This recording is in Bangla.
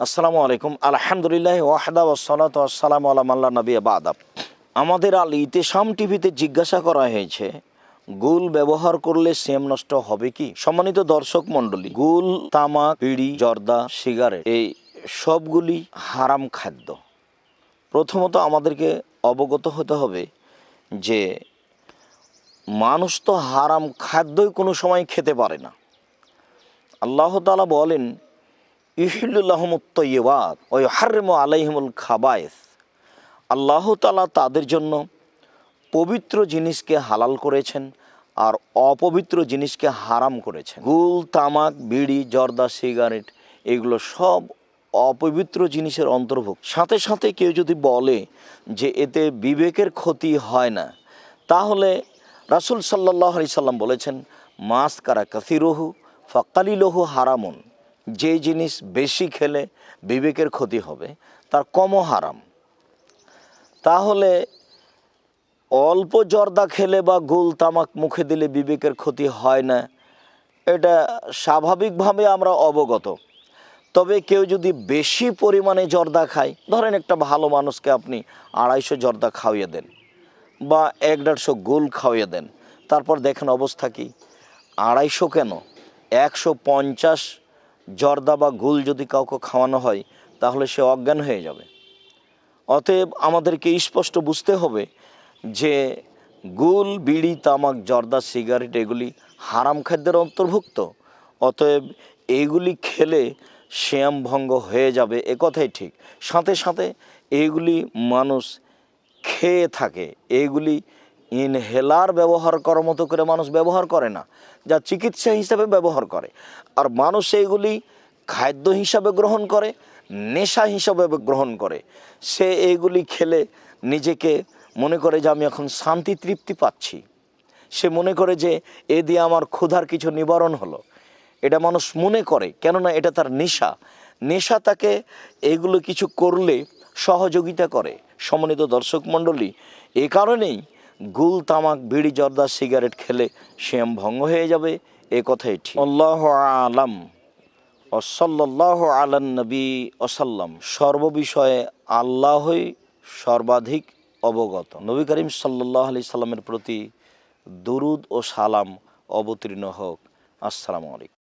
আসসালামু আলাইকুম। আলহামদুলিল্লাহ ওয়াহদা ওসালাত আসসালাম আলাম আল্লাহ নবী বাদাব আমাদের আল ইতেসাম টিভিতে জিজ্ঞাসা করা হয়েছে, গুল ব্যবহার করলে সেম নষ্ট হবে কি? সম্মানিত দর্শক মণ্ডলী, গুল, তামাক, বিড়ি, জর্দা, সিগারেট, এই সবগুলি হারাম খাদ্য। প্রথমত আমাদেরকে অবগত হতে হবে যে মানুষ তো হারাম খাদ্যই কোনো সময় খেতে পারে না। আল্লাহ তালা বলেন ইহিল্লাহমুত্তইবাদ ওই হারেম আলাইহিমুল খাবায়েস। আল্লাহ তালা তাদের জন্য পবিত্র জিনিসকে হালাল করেছেন আর অপবিত্র জিনিসকে হারাম করেছেন। গুল, তামাক, বিড়ি, জর্দা, সিগারেট, এগুলো সব অপবিত্র জিনিসের অন্তর্ভুক্ত। সাথে সাথে কেউ যদি বলে যে এতে বিবেকের ক্ষতি হয় না, তাহলে রাসুল সাল্লাহ আলি সাল্লাম বলেছেন মাস কারা কাসিরহু ফকালিলহু হারামুন। যে জিনিস বেশি খেলে বিবেকের ক্ষতি হবে, তার কমও হারাম। তাহলে অল্প জর্দা খেলে বা গোল তামাক মুখে দিলে বিবেকের ক্ষতি হয় না, এটা স্বাভাবিকভাবে আমরা অবগত। তবে কেউ যদি বেশি পরিমাণে জর্দা খায়, ধরেন একটা ভালো মানুষকে আপনি আড়াইশো জর্দা খাওয়িয়ে দেন বা এক দেড়শো গোল খাওয়িয়ে দেন, তারপর দেখেন অবস্থা কি? আড়াইশো কেন? একশো পঞ্চাশ জর্দা বা গুল যদি কাউকে খাওয়ানো হয়, তাহলে সে অজ্ঞান হয়ে যাবে। অতএব আমাদেরকে স্পষ্ট বুঝতে হবে যে গুল, বিড়ি, তামাক, জর্দা, সিগারেট এগুলি হারাম খাদ্যের অন্তর্ভুক্ত। অতএব এইগুলি খেলে শ্যাম ভঙ্গ হয়ে যাবে, এ কথাই ঠিক। সাথে সাথে এইগুলি মানুষ খেয়ে থাকে এইগুলি ইনহেলার ব্যবহার করার মতো করে মানুষ ব্যবহার করে না, যা চিকিৎসা হিসাবে ব্যবহার করে। আর মানুষ এইগুলি খাদ্য হিসাবে গ্রহণ করে, নেশা হিসাবে গ্রহণ করে। সে এইগুলি খেলে নিজেকে মনে করে যে আমি এখন শান্তি, তৃপ্তি পাচ্ছি। সে মনে করে যে এ দিয়ে আমার ক্ষুধার কিছু নিবারণ হলো। এটা মানুষ মনে করে, কেননা এটা তার নেশা। নেশা তাকে এগুলো কিছু করলে সহযোগিতা করে। সমন্বিত দর্শক মণ্ডলী, এ কারণেই গুল তামাক বিড়ি জর্দা সিগারেট খেলে শ্যাম ভঙ্গ হয়ে যাবে। এ কথাই ঠিক। আল্লাহ আলাম। ওসল্লাহ আলান নবী ওসাল্লাম সর্ববিষয়ে আল্লাহই সর্বাধিক অবগত। নবী করিম সাল্লাহ আলি সাল্লামের প্রতি দুরুদ ও সালাম অবতীর্ণ হোক। আসসালামু আলাইকুম।